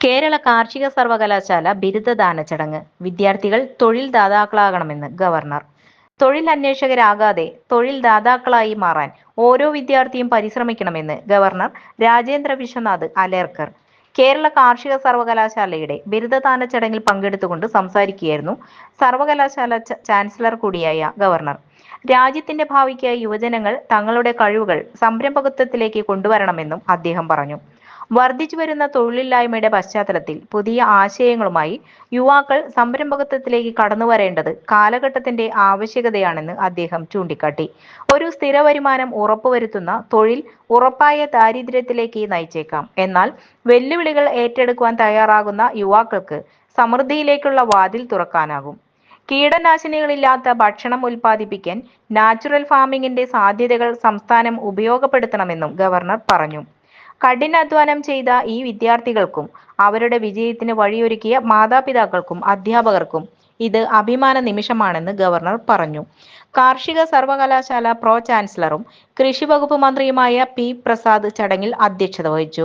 കേരള കാർഷിക സർവകലാശാല ബിരുദദാന ചടങ്ങ്. വിദ്യാർത്ഥികൾ തൊഴിൽ ദാതാക്കളാകണമെന്ന് ഗവർണർ. തൊഴിൽ അന്വേഷകരാകാതെ തൊഴിൽ ദാതാക്കളായി മാറാൻ ഓരോ വിദ്യാർത്ഥിയും പരിശ്രമിക്കണമെന്ന് ഗവർണർ രാജേന്ദ്ര വിശ്വനാഥ് അലേർക്കർ. കേരള കാർഷിക സർവകലാശാലയുടെ ബിരുദദാന ചടങ്ങിൽ പങ്കെടുത്തുകൊണ്ട് സംസാരിക്കുകയായിരുന്നു സർവകലാശാല ചാൻസലർ കൂടിയായ ഗവർണർ. രാജ്യത്തിന്റെ ഭാവിക്കായി യുവജനങ്ങൾ തങ്ങളുടെ കഴിവുകൾ സംരംഭകത്വത്തിലേക്ക് കൊണ്ടുവരണമെന്നും അദ്ദേഹം പറഞ്ഞു. വർദ്ധിച്ചു വരുന്ന തൊഴിലില്ലായ്മയുടെ പശ്ചാത്തലത്തിൽ പുതിയ ആശയങ്ങളുമായി യുവാക്കൾ സംരംഭകത്വത്തിലേക്ക് കടന്നു വരേണ്ടത് കാലഘട്ടത്തിന്റെ ആവശ്യകതയാണെന്ന് അദ്ദേഹം ചൂണ്ടിക്കാട്ടി. ഒരു സ്ഥിര വരുമാനം ഉറപ്പുവരുത്തുന്ന തൊഴിൽ ഉറപ്പായ ദാരിദ്ര്യത്തിലേക്ക് നയിച്ചേക്കാം. എന്നാൽ വെല്ലുവിളികൾ ഏറ്റെടുക്കുവാൻ തയ്യാറാകുന്ന യുവാക്കൾക്ക് സമൃദ്ധിയിലേക്കുള്ള വാതിൽ തുറക്കാനാകും. കീടനാശിനികളില്ലാത്ത ഭക്ഷണം ഉൽപ്പാദിപ്പിക്കാൻ നാച്ചുറൽ ഫാമിംഗിന്റെ സാധ്യതകൾ സംസ്ഥാനം ഉപയോഗപ്പെടുത്തണമെന്നും ഗവർണർ പറഞ്ഞു. കഠിനാധ്വാനം ചെയ്ത ഈ വിദ്യാർത്ഥികൾക്കും അവരുടെ വിജയത്തിന് വഴിയൊരുക്കിയ മാതാപിതാക്കൾക്കും അധ്യാപകർക്കും ഇത് അഭിമാന നിമിഷമാണെന്ന് ഗവർണർ പറഞ്ഞു. കാർഷിക സർവകലാശാല പ്രോ ചാൻസലറും കൃഷി വകുപ്പ് മന്ത്രിയുമായ പി പ്രസാദ് ചടങ്ങിൽ അധ്യക്ഷത വഹിച്ചു.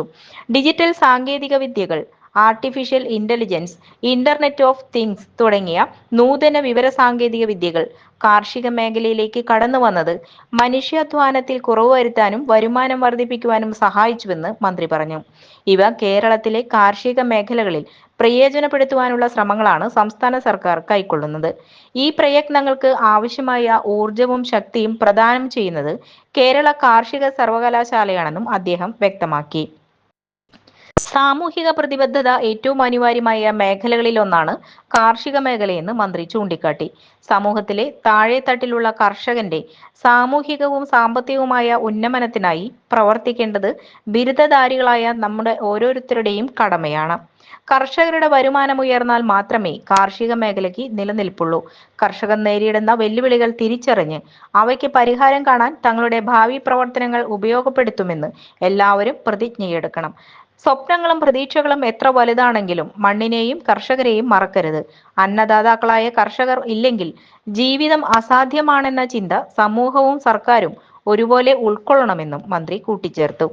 ഡിജിറ്റൽ സാങ്കേതിക വിദ്യകൾ artificial intelligence internet of things തുടങ്ങിയ നൂതന വിവര സാങ്കേതിക വിദ്യകൾ കാർഷിക മേഖലയിലേക്ക് കടന്നു വന്നത് മനുഷ്യാധ്വാനത്തിൽ കുറവ് വരുത്താനും വരുമാനം വർദ്ധിപ്പിക്കുവാനും സഹായിച്ചുവെന്ന് മന്ത്രി പറഞ്ഞു. ഇവ കേരളത്തിലെ കാർഷിക മേഖലകളിൽ പ്രയോജനപ്പെടുത്തുവാനുള്ള ശ്രമങ്ങളാണ് സംസ്ഥാന സർക്കാർ കൈക്കൊള്ളുന്നത്. ഈ പ്രയത്നങ്ങൾക്ക് ആവശ്യമായ ഊർജവും ശക്തിയും പ്രദാനം ചെയ്യുന്നത് കേരള കാർഷിക സർവകലാശാലയാണെന്നും അദ്ദേഹം വ്യക്തമാക്കി. സാമൂഹിക പ്രതിബദ്ധത ഏറ്റവും അനിവാര്യമായ മേഖലകളിലൊന്നാണ് കാർഷിക മേഖലയെന്ന് മന്ത്രി ചൂണ്ടിക്കാട്ടി. സമൂഹത്തിലെ താഴെത്തട്ടിലുള്ള കർഷകന്റെ സാമൂഹികവും സാമ്പത്തികവുമായ ഉന്നമനത്തിനായി പ്രവർത്തിക്കേണ്ടത് ബിരുദധാരികളായ നമ്മുടെ ഓരോരുത്തരുടെയും കടമയാണ്. കർഷകരുടെ വരുമാനം ഉയർന്നാൽ മാത്രമേ കാർഷിക മേഖലയ്ക്ക് നിലനിൽപ്പുള്ളൂ. കർഷകർ നേരിടുന്ന വെല്ലുവിളികൾ തിരിച്ചറിഞ്ഞ് അവയ്ക്ക് പരിഹാരം കാണാൻ തങ്ങളുടെ ഭാവി പ്രവർത്തനങ്ങൾ ഉപയോഗപ്പെടുത്തുമെന്ന് എല്ലാവരും പ്രതിജ്ഞയെടുക്കണം. സ്വപ്നങ്ങളും പ്രതീക്ഷകളും എത്ര വലുതാണെങ്കിലും മണ്ണിനെയും കർഷകരെയും മറക്കരുത്. അന്നദാതാക്കളായ കർഷകർ ഇല്ലെങ്കിൽ ജീവിതം അസാധ്യമാണെന്ന ചിന്ത സമൂഹവും സർക്കാരും ഒരുപോലെ ഉൾക്കൊള്ളണമെന്നും മന്ത്രി കൂട്ടിച്ചേർത്തു.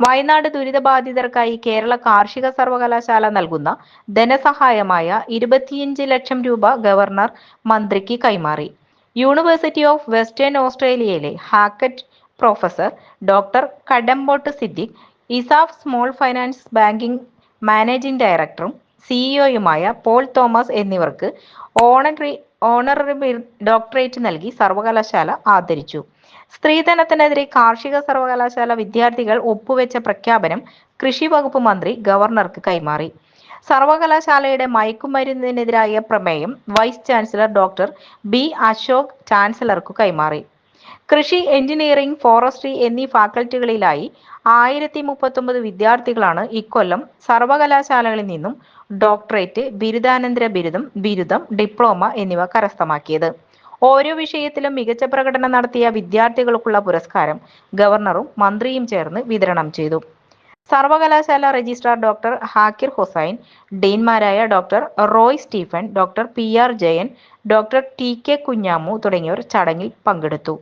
വയനാട് ദുരിതബാധിതർക്കായി കേരള കാർഷിക സർവകലാശാല നൽകുന്ന ധനസഹായമായ ഇരുപത്തിയഞ്ച് ലക്ഷം രൂപ ഗവർണർ മന്ത്രിക്ക് കൈമാറി. യൂണിവേഴ്സിറ്റി ഓഫ് വെസ്റ്റേൺ ഓസ്ട്രേലിയയിലെ Hackett professor doctor Kadampott Siddique ESAF small finance banking managing ഡയറക്ടറും സിഇഒയുമായ പോൾ തോമസ് എന്നിവർക്ക് ഓണറി ഓണററി ഡോക്ടറേറ്റ് നൽകി സർവകലാശാല ആദരിച്ചു. സ്ത്രീധനത്തിനെതിരെ കാർഷിക സർവകലാശാല വിദ്യാർത്ഥികൾ ഒപ്പുവെച്ച പ്രഖ്യാപനം കൃഷി വകുപ്പ് മന്ത്രി ഗവർണർക്ക് കൈമാറി. സർവകലാശാലയുടെ മയക്കുമരുന്നിനെതിരായ പ്രമേയം vice chancellor doctor B Ashok ചാൻസലർക്ക് കൈമാറി. കൃഷി എഞ്ചിനീയറിംഗ് ഫോറസ്ട്രി എന്നീ ഫാക്കൽറ്റികളിലായി ആയിരത്തി മുപ്പത്തൊമ്പത് വിദ്യാർത്ഥികളാണ് ഇക്കൊല്ലം സർവകലാശാലകളിൽ നിന്നും ഡോക്ടറേറ്റ് ബിരുദാനന്തര ബിരുദം ബിരുദം ഡിപ്ലോമ എന്നിവ കരസ്ഥമാക്കിയത്. ഓരോ വിഷയത്തിലും മികച്ച പ്രകടനം നടത്തിയ വിദ്യാർത്ഥികൾക്കുള്ള പുരസ്കാരം ഗവർണറും മന്ത്രിയും ചേർന്ന് വിതരണം ചെയ്തു. സർവകലാശാല registrar doctor ഹാക്കിർ Hussain ഡീൻമാരായ doctor Roy Stephen doctor P R Jayan doctor T K Kunhamu തുടങ്ങിയവർ ചടങ്ങിൽ പങ്കെടുത്തു.